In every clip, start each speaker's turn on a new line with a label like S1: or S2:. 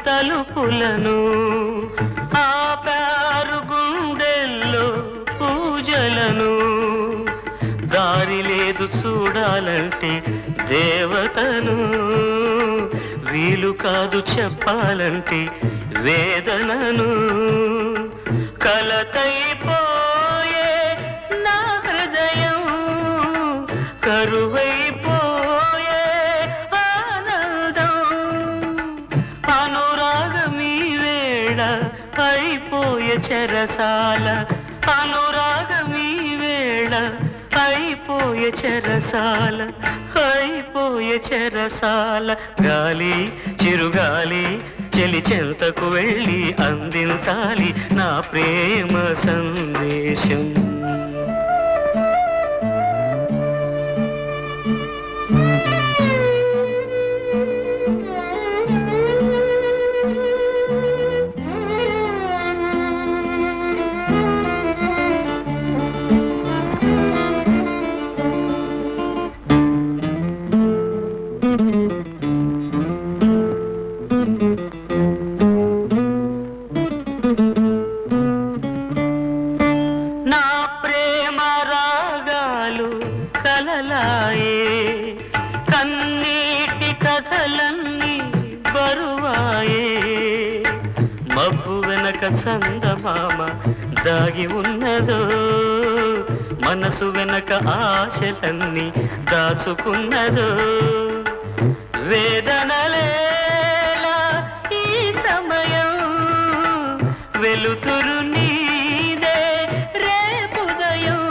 S1: తలుపులను ఆపారు గుండెల్లో పూజలను. దారి లేదు చూడాలంటే దేవతను. వీలు కాదు చెప్పాలంటే వేదనను. కలతైపో చెరసాల అనురాగమీ వేళ అయిపోయే చెరసాల అయిపోయే చెరసాల. గాలి చిరుగాలి చెలి చెంతకు వెళ్ళి అందించాలి నా ప్రేమ సందేశం. కథలన్నీ బరువాయే. మబ్బు వెనక చందమామ దాగి ఉన్నదో. మనసు వెనక ఆశలన్నీ దాచుకున్నదో. వేదనలేలా ఈ సమయం వెలుతురు నీదే రేపుదయం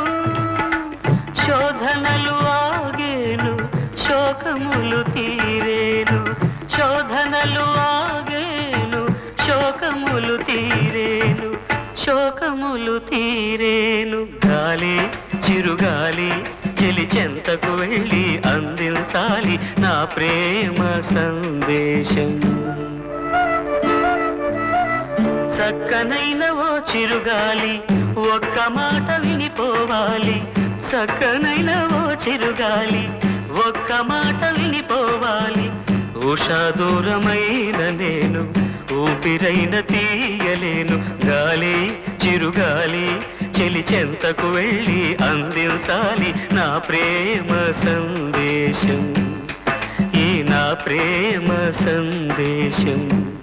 S1: శోధనలు ఆగేను శోకములు తీ శోధనలు ఆగేను శోకములు తీరేను శోకములు తీరేను. గాలి చిరుగాలి చెలి చెంతకు వెళ్ళి అందించాలి నా ప్రేమ సందేశం. చక్కనైన ఓ చిరుగాలి ఒక్క మాట వినిపోవాలి. చక్కనైన ఓ చిరుగాలి ఒక్క మాట వినిపోవాలి. ఉషా దూరమైన నేను ఊపిరైన తీయలేను. గాలి చిరుగాలి చెలి చెంతకు వెళ్ళి అందించాలి నా ప్రేమ సందేశం. ఈ నా ప్రేమ సందేశం.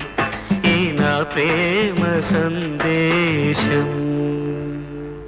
S1: ఈ నా ప్రేమ సందేశం.